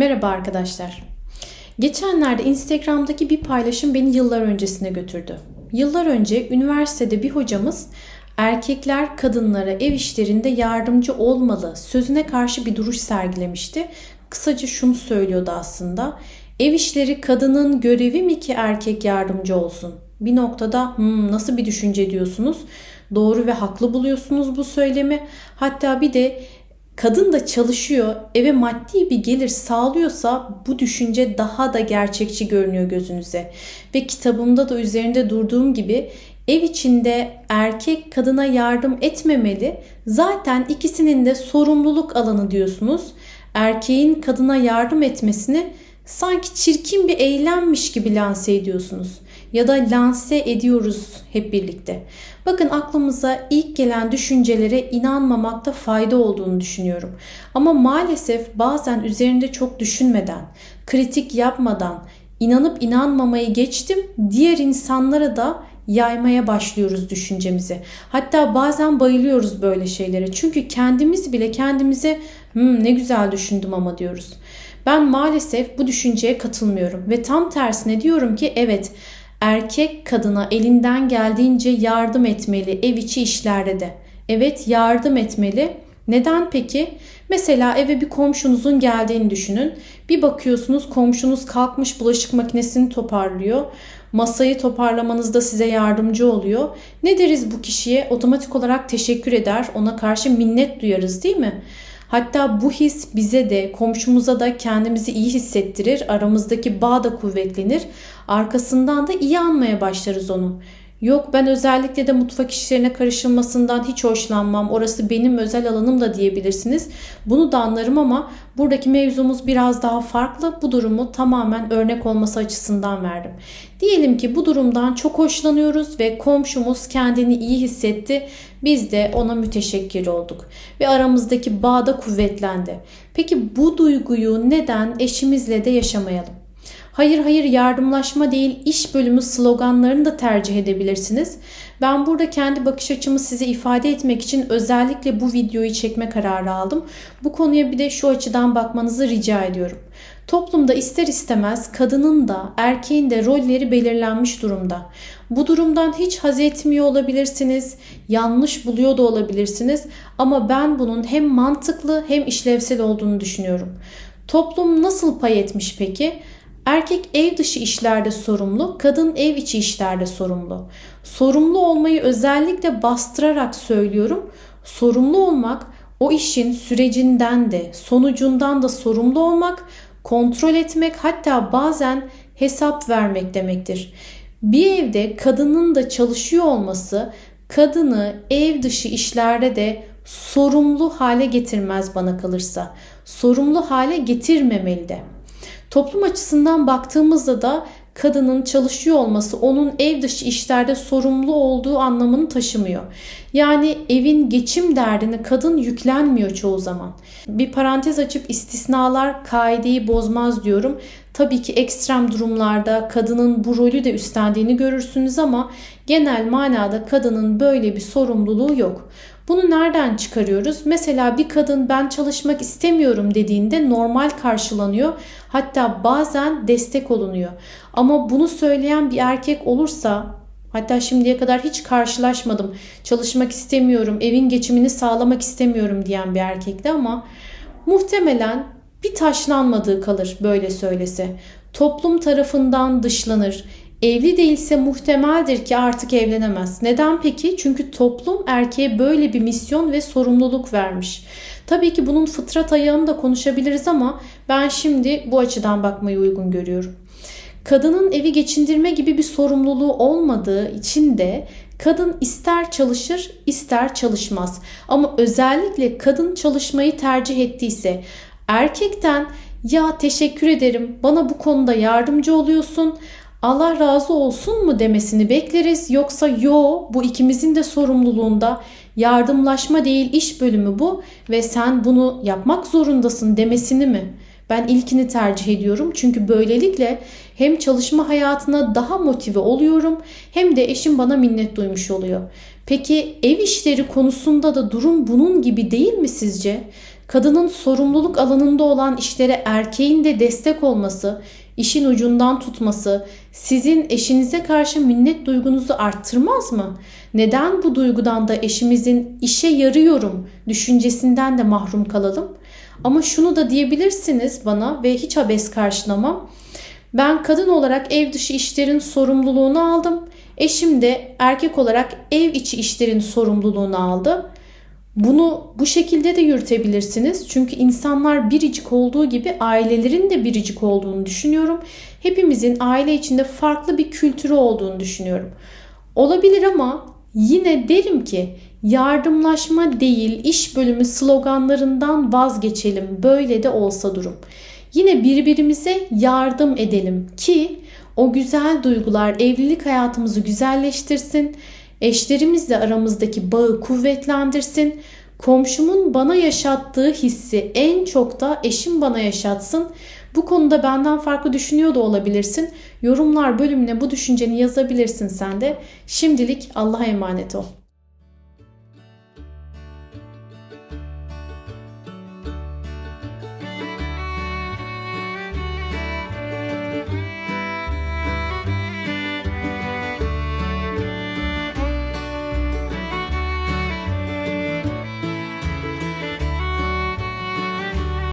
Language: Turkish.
Merhaba arkadaşlar. Geçenlerde Instagram'daki bir paylaşım beni yıllar öncesine götürdü. Yıllar önce üniversitede bir hocamız erkekler kadınlara ev işlerinde yardımcı olmalı sözüne karşı bir duruş sergilemişti. Kısaca şunu söylüyordu aslında. Ev işleri kadının görevi mi ki erkek yardımcı olsun? Bir noktada hmm, nasıl bir düşünce diyorsunuz? Doğru ve haklı buluyorsunuz bu söylemi. Hatta bir de kadın da çalışıyor, eve maddi bir gelir sağlıyorsa bu düşünce daha da gerçekçi görünüyor gözünüze. Ve kitabımda da üzerinde durduğum gibi ev içinde erkek kadına yardım etmemeli. Zaten ikisinin de sorumluluk alanı diyorsunuz. Erkeğin kadına yardım etmesini sanki çirkin bir eylemmiş gibi lanse ediyorsunuz ya da lanse ediyoruz hep birlikte. Bakın aklımıza ilk gelen düşüncelere inanmamakta fayda olduğunu düşünüyorum. Ama maalesef bazen üzerinde çok düşünmeden, kritik yapmadan, inanıp inanmamayı geçtim diğer insanlara da yaymaya başlıyoruz düşüncemizi. Hatta bazen bayılıyoruz böyle şeylere. Çünkü kendimiz bile kendimize hmm, ne güzel düşündüm ama diyoruz. Ben maalesef bu düşünceye katılmıyorum ve tam tersine diyorum ki evet erkek kadına elinden geldiğince yardım etmeli ev içi işlerde de. Evet yardım etmeli. Neden peki? Mesela eve bir komşunuzun geldiğini düşünün. Bir bakıyorsunuz komşunuz kalkmış bulaşık makinesini toparlıyor. Masayı toparlamanızda size yardımcı oluyor. Ne deriz bu kişiye? Otomatik olarak teşekkür eder. Ona karşı minnet duyarız değil mi? Hatta bu his bize de komşumuza da kendimizi iyi hissettirir. Aramızdaki bağ da kuvvetlenir. Arkasından da iyi anmaya başlarız onu. Yok ben özellikle de mutfak işlerine karışılmasından hiç hoşlanmam. Orası benim özel alanım da diyebilirsiniz. Bunu da anlarım ama buradaki mevzumuz biraz daha farklı. Bu durumu tamamen örnek olması açısından verdim. Diyelim ki bu durumdan çok hoşlanıyoruz ve komşumuz kendini iyi hissetti. Biz de ona müteşekkir olduk ve aramızdaki bağ da kuvvetlendi. Peki bu duyguyu neden eşimizle de yaşamayalım? Hayır hayır yardımlaşma değil iş bölümü sloganlarını da tercih edebilirsiniz. Ben burada kendi bakış açımı size ifade etmek için özellikle bu videoyu çekme kararı aldım. Bu konuya bir de şu açıdan bakmanızı rica ediyorum. Toplumda ister istemez kadının da erkeğin de rolleri belirlenmiş durumda. Bu durumdan hiç haz etmiyor olabilirsiniz, yanlış buluyor da olabilirsiniz ama ben bunun hem mantıklı hem işlevsel olduğunu düşünüyorum. Toplum nasıl pay etmiş peki? Erkek ev dışı işlerde sorumlu, kadın ev içi işlerde sorumlu. Sorumlu olmayı özellikle bastırarak söylüyorum. Sorumlu olmak o işin sürecinden de sonucundan da sorumlu olmak, kontrol etmek hatta bazen hesap vermek demektir. Bir evde kadının da çalışıyor olması kadını ev dışı işlerde de sorumlu hale getirmez bana kalırsa. Sorumlu hale getirmemeli de. Toplum açısından baktığımızda da kadının çalışıyor olması onun ev dışı işlerde sorumlu olduğu anlamını taşımıyor. Yani evin geçim derdini kadın yüklenmiyor çoğu zaman. Bir parantez açıp istisnalar kaideyi bozmaz diyorum. Tabii ki ekstrem durumlarda kadının bu rolü de üstlendiğini görürsünüz ama genel manada kadının böyle bir sorumluluğu yok. Bunu nereden çıkarıyoruz? Mesela bir kadın ben çalışmak istemiyorum dediğinde normal karşılanıyor. Hatta bazen destek olunuyor. Ama bunu söyleyen bir erkek olursa hatta şimdiye kadar hiç karşılaşmadım. Çalışmak istemiyorum, evin geçimini sağlamak istemiyorum diyen bir erkekte ama muhtemelen bir taşlanmadığı kalır böyle söylese. Toplum tarafından dışlanır. Evli değilse muhtemeldir ki artık evlenemez. Neden peki? Çünkü toplum erkeğe böyle bir misyon ve sorumluluk vermiş. Tabii ki bunun fıtrat ayağını da konuşabiliriz ama ben şimdi bu açıdan bakmayı uygun görüyorum. Kadının evi geçindirme gibi bir sorumluluğu olmadığı için de kadın ister çalışır ister çalışmaz. Ama özellikle kadın çalışmayı tercih ettiyse erkekten ya teşekkür ederim bana bu konuda yardımcı oluyorsun Allah razı olsun mu demesini bekleriz yoksa yo bu ikimizin de sorumluluğunda yardımlaşma değil iş bölümü bu ve sen bunu yapmak zorundasın demesini mi? Ben ilkini tercih ediyorum çünkü böylelikle hem çalışma hayatına daha motive oluyorum hem de eşim bana minnet duymuş oluyor. Peki ev işleri konusunda da durum bunun gibi değil mi sizce? kadının sorumluluk alanında olan işlere erkeğin de destek olması, işin ucundan tutması sizin eşinize karşı minnet duygunuzu arttırmaz mı? Neden bu duygudan da eşimizin işe yarıyorum düşüncesinden de mahrum kalalım? Ama şunu da diyebilirsiniz bana ve hiç abes karşılamam. Ben kadın olarak ev dışı işlerin sorumluluğunu aldım. Eşim de erkek olarak ev içi işlerin sorumluluğunu aldı. Bunu bu şekilde de yürütebilirsiniz. Çünkü insanlar biricik olduğu gibi ailelerin de biricik olduğunu düşünüyorum. Hepimizin aile içinde farklı bir kültürü olduğunu düşünüyorum. Olabilir ama yine derim ki yardımlaşma değil iş bölümü sloganlarından vazgeçelim. Böyle de olsa durum. Yine birbirimize yardım edelim ki o güzel duygular evlilik hayatımızı güzelleştirsin. Eşlerimizle aramızdaki bağı kuvvetlendirsin. Komşumun bana yaşattığı hissi en çok da eşim bana yaşatsın. Bu konuda benden farklı düşünüyor da olabilirsin. Yorumlar bölümüne bu düşünceni yazabilirsin sen de. Şimdilik Allah'a emanet ol.